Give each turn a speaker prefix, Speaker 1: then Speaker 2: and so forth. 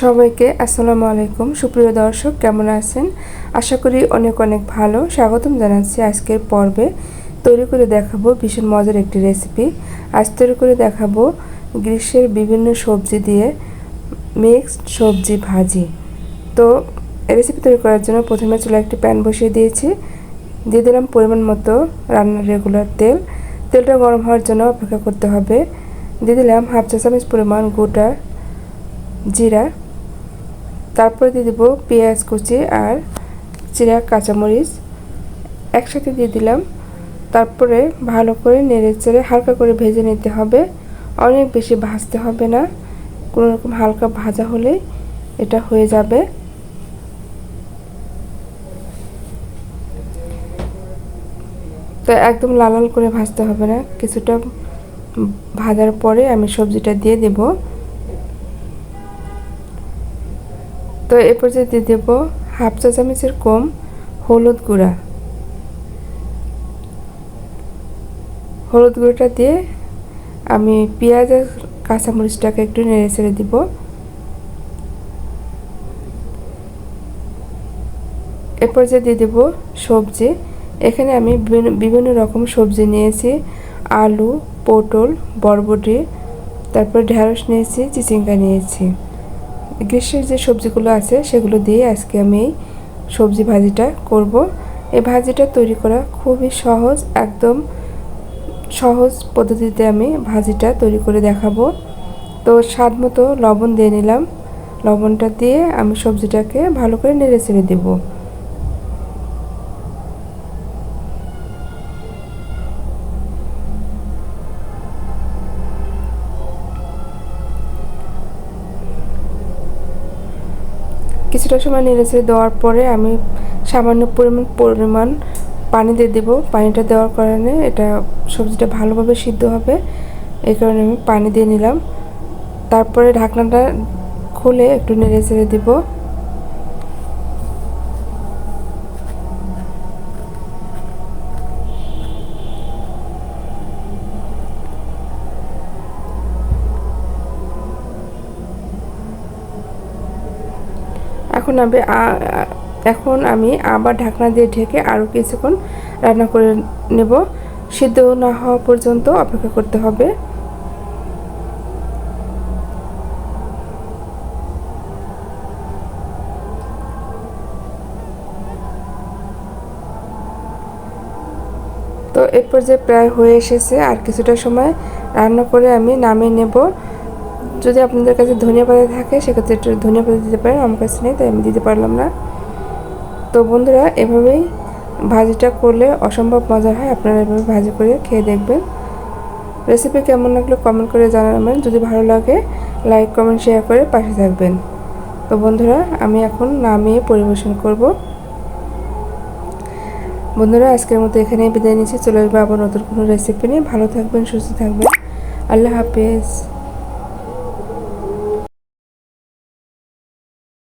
Speaker 1: সবাইকে আসসালামু আলাইকুম। সুপ্রিয় দর্শক, কেমন আছেন? আশা করি অনেক অনেক ভালো। স্বাগতম জানাচ্ছি আজকের পর্বে। তৈরি করে দেখাবো ভীষণ মজার একটি রেসিপি আজ তৈরি করে দেখাবো গ্রীষ্মের বিভিন্ন সবজি দিয়ে মিক্সড সবজি ভাজি। তো রেসিপি তৈরি করার জন্য প্রথমে চুলা একটি প্যান বসিয়ে দিয়েছি। দিয়ে দিলাম পরিমাণ মতো রান্নার রেগুলার তেল। তেলটা গরম হওয়ার জন্য অপেক্ষা করতে হবে। দিয়ে দিলাম হাফ চা চামচ পরিমাণ গোটা জিরা। তারপরে দিয়ে দেবো পেঁয়াজ কুচি আর চিরা কাঁচামরিচ। একসাথে দিয়ে দিলাম। তারপরে ভালো করে নেড়ে চেড়ে হালকা করে ভেজে নিতে হবে। অনেক বেশি ভাজতে হবে না। কোনো রকম হালকা ভাজা হলে এটা হয়ে যাবে। তো একদম লাল লাল করে ভাজতে হবে না। কিছুটা ভাজার পরে আমি সবজিটা দিয়ে দেব। তো এরপর যে দিয়ে দেবো হাফ চা চামচের কম হলুদ গুঁড়া। হলুদ গুঁড়োটা দিয়ে আমি পেঁয়াজ আর কাঁচামরিচটাকে একটু নেড়ে ছেড়ে দিব। এরপর যে দিয়ে দেবো সবজি। এখানে আমি বিভিন্ন রকম সবজি নিয়েছি। আলু, পটল, বরবটি, তারপর ঢেঁড়স নিয়েছি, চিচিঙ্গা নিয়েছি। গ্রীষ্মের যে সবজিগুলো আছে সেগুলো দিয়ে আজকে আমি এই সবজি ভাজিটা করব। এই ভাজিটা তৈরি করা খুবই সহজ, একদম সহজ পদ্ধতিতে আমি ভাজিটা তৈরি করে দেখাবো। তো স্বাদ মতো লবণ দিয়ে নিলাম। লবণটা দিয়ে আমি সবজিটাকে ভালো করে নেড়ে চেড়ে দেবো। কিছুটা সময় নেড়েছে দেওয়ার পরে আমি সামান্য পরিমাণ পরিমাণ পানি দিয়ে দেবো। পানিটা দেওয়ার কারণে এটা সবজিটা ভালোভাবে সিদ্ধ হবে। এই কারণে আমি পানি দিয়ে নিলাম। তারপরে ঢাকনাটা খুলে একটু নেড়ে চেড়ে দেবো। এখন আমি এখন আমি আবার ঢাকনা দিয়ে ঢেকে আরও কিছুক্ষণ রান্না করে নেব। সিদ্ধ না হওয়া পর্যন্ত অপেক্ষা করতে হবে। তো এরপর যে প্রায় হয়ে এসেছে আর কিছুটা সময় রান্না করে আমি নামিয়ে নেব। যদি আপনাদের কাছে ধনিয়া পাতা থাকে, সেক্ষেত্রে একটু ধনিয়া পাতা দিতে পারেন, আমার কাছে নেই, তাই আমি দিতে পারলাম না। তো বন্ধুরা, এভাবেই ভাজিটা করলে অসম্ভব মজা হয়, আপনারা এভাবে ভাজি করে খেয়ে দেখবেন। রেসিপি কেমন লাগল কমেন্ট করে জানাবেন, যদি ভালো লাগে লাইক কমেন্ট শেয়ার করে পাশে থাকবেন। তো বন্ধুরা, আমি এখন নামিয়ে পরিবেশন করব। বন্ধুরা, আজকের মতো এখানেই বিদায় নিচ্ছি, চলে আসব আবার নতুন কোনো রেসিপি নিয়ে। ভালো থাকবেন, সুস্থ থাকবেন। আল্লাহ হাফেজ।